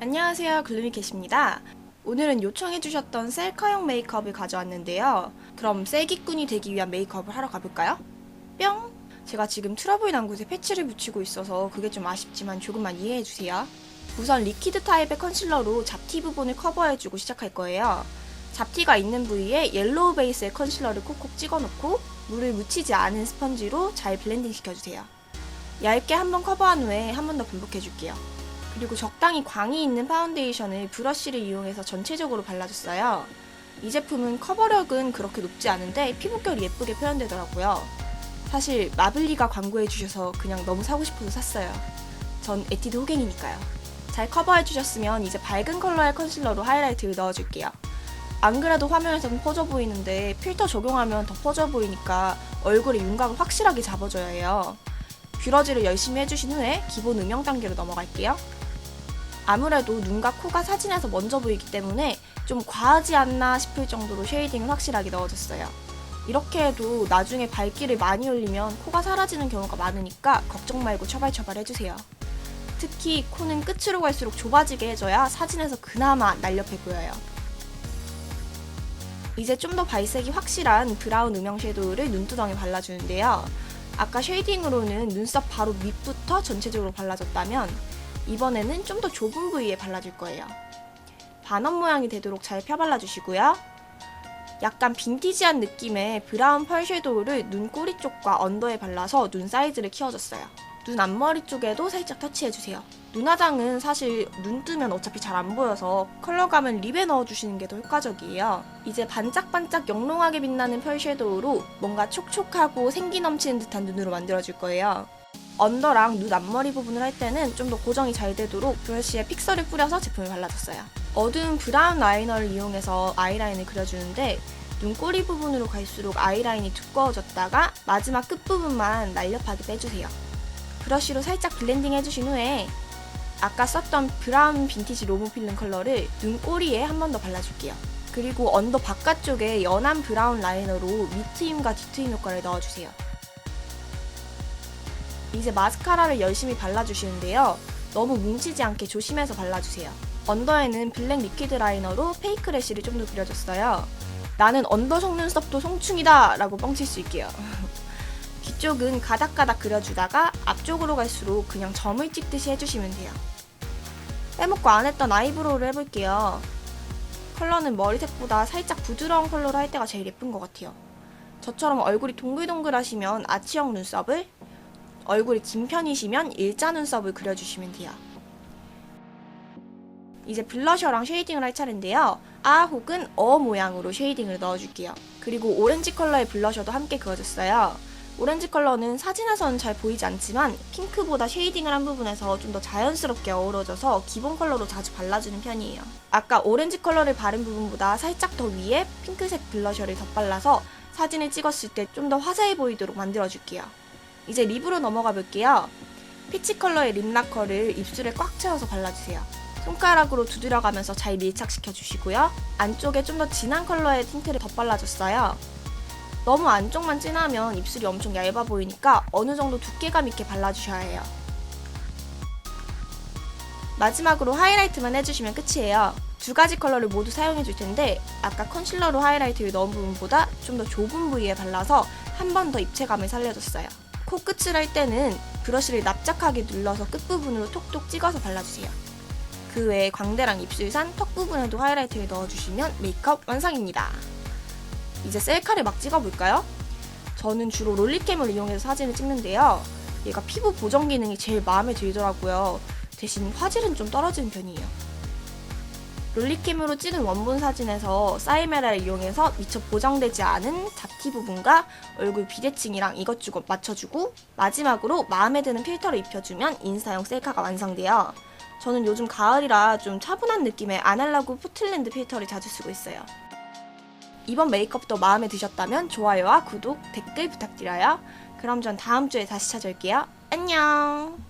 안녕하세요. 글루미캣입니다. 오늘은 요청해주셨던 셀카용 메이크업을 가져왔는데요. 그럼 셀기꾼이 되기 위한 메이크업을 하러 가볼까요? 뿅! 제가 지금 트러블 난 곳에 패치를 붙이고 있어서 그게 좀 아쉽지만 조금만 이해해주세요. 우선 리퀴드 타입의 컨실러로 잡티 부분을 커버해주고 시작할 거예요. 잡티가 있는 부위에 옐로우 베이스의 컨실러를 콕콕 찍어놓고 물을 묻히지 않은 스펀지로 잘 블렌딩 시켜주세요. 얇게 한번 커버한 후에 한 번 더 반복해줄게요 그리고 적당히 광이 있는 파운데이션을 브러쉬를 이용해서 전체적으로 발라줬어요. 이 제품은 커버력은 그렇게 높지 않은데 피부결이 예쁘게 표현되더라고요. 사실 마블리가 광고해주셔서 그냥 너무 사고 싶어서 샀어요. 전 에뛰드 호갱이니까요. 잘 커버해주셨으면 이제 밝은 컬러의 컨실러로 하이라이트를 넣어줄게요. 안 그래도 화면에서는 퍼져 보이는데 필터 적용하면 더 퍼져 보이니까 얼굴의 윤곽을 확실하게 잡아줘야 해요. 뷰러지를 열심히 해주신 후에 기본 음영 단계로 넘어갈게요. 아무래도 눈과 코가 사진에서 먼저 보이기 때문에 좀 과하지 않나 싶을 정도로 쉐이딩을 확실하게 넣어줬어요. 이렇게 해도 나중에 밝기를 많이 올리면 코가 사라지는 경우가 많으니까 걱정 말고 처발처발 해주세요. 특히 코는 끝으로 갈수록 좁아지게 해줘야 사진에서 그나마 날렵해 보여요. 이제 좀 더 발색이 확실한 브라운 음영 섀도우를 눈두덩에 발라주는데요. 아까 쉐이딩으로는 눈썹 바로 밑부터 전체적으로 발라줬다면 이번에는 좀 더 좁은 부위에 발라줄 거예요. 반원 모양이 되도록 잘 펴발라주시고요. 약간 빈티지한 느낌의 브라운 펄 섀도우를 눈 꼬리 쪽과 언더에 발라서 눈 사이즈를 키워줬어요. 눈 앞머리 쪽에도 살짝 터치해주세요. 눈화장은 사실 눈 뜨면 어차피 잘 안 보여서 컬러감은 립에 넣어주시는 게 더 효과적이에요. 이제 반짝반짝 영롱하게 빛나는 펄 섀도우로 뭔가 촉촉하고 생기 넘치는 듯한 눈으로 만들어줄 거예요. 언더랑 눈 앞머리 부분을 할 때는 좀 더 고정이 잘 되도록 브러쉬에 픽서를 뿌려서 제품을 발라줬어요. 어두운 브라운 라이너를 이용해서 아이라인을 그려주는데 눈꼬리 부분으로 갈수록 아이라인이 두꺼워졌다가 마지막 끝부분만 날렵하게 빼주세요. 브러쉬로 살짝 블렌딩 해주신 후에 아까 썼던 브라운 빈티지 로무 필름 컬러를 눈꼬리에 한 번 더 발라줄게요. 그리고 언더 바깥쪽에 연한 브라운 라이너로 밑트임과 뒤트임 효과를 넣어주세요. 이제 마스카라를 열심히 발라주시는데요. 너무 뭉치지 않게 조심해서 발라주세요. 언더에는 블랙 리퀴드 라이너로 페이크 래쉬를 좀 더 그려줬어요. 나는 언더 속눈썹도 송충이다! 라고 뻥칠 수 있게요. 뒤쪽은 가닥가닥 그려주다가 앞쪽으로 갈수록 그냥 점을 찍듯이 해주시면 돼요. 빼먹고 안 했던 아이브로우를 해볼게요. 컬러는 머리색보다 살짝 부드러운 컬러로 할 때가 제일 예쁜 것 같아요. 저처럼 얼굴이 동글동글하시면 아치형 눈썹을, 얼굴이 긴 편이시면 일자 눈썹을 그려주시면 돼요. 이제 블러셔랑 쉐이딩을 할 차례인데요. 아 혹은 어 모양으로 쉐이딩을 넣어줄게요. 그리고 오렌지 컬러의 블러셔도 함께 그어줬어요. 오렌지 컬러는 사진에서는 잘 보이지 않지만 핑크보다 쉐이딩을 한 부분에서 좀 더 자연스럽게 어우러져서 기본 컬러로 자주 발라주는 편이에요. 아까 오렌지 컬러를 바른 부분보다 살짝 더 위에 핑크색 블러셔를 덧발라서 사진을 찍었을 때 좀 더 화사해 보이도록 만들어줄게요. 이제 립으로 넘어가 볼게요. 피치 컬러의 립 라커를 입술에 꽉 채워서 발라주세요. 손가락으로 두드려가면서 잘 밀착시켜 주시고요. 안쪽에 좀 더 진한 컬러의 틴트를 덧발라줬어요. 너무 안쪽만 진하면 입술이 엄청 얇아 보이니까 어느 정도 두께감 있게 발라주셔야 해요. 마지막으로 하이라이트만 해주시면 끝이에요. 두 가지 컬러를 모두 사용해 줄 텐데 아까 컨실러로 하이라이트를 넣은 부분보다 좀 더 좁은 부위에 발라서 한 번 더 입체감을 살려줬어요. 코끝을 할 때는 브러쉬를 납작하게 눌러서 끝부분으로 톡톡 찍어서 발라주세요. 그 외에 광대랑 입술산, 턱 부분에도 하이라이트를 넣어주시면 메이크업 완성입니다. 이제 셀카를 막 찍어볼까요? 저는 주로 롤리캠을 이용해서 사진을 찍는데요. 얘가 피부 보정 기능이 제일 마음에 들더라고요. 대신 화질은 좀 떨어지는 편이에요. 롤리캠으로 찍은 원본 사진에서 사이메라를 이용해서 미처 보정되지 않은 잡티 부분과 얼굴 비대칭이랑 이것저것 맞춰주고 마지막으로 마음에 드는 필터를 입혀주면 인스타용 셀카가 완성돼요. 저는 요즘 가을이라 좀 차분한 느낌의 아날로그 포틀랜드 필터를 자주 쓰고 있어요. 이번 메이크업도 마음에 드셨다면 좋아요와 구독, 댓글 부탁드려요. 그럼 전 다음 주에 다시 찾아올게요. 안녕!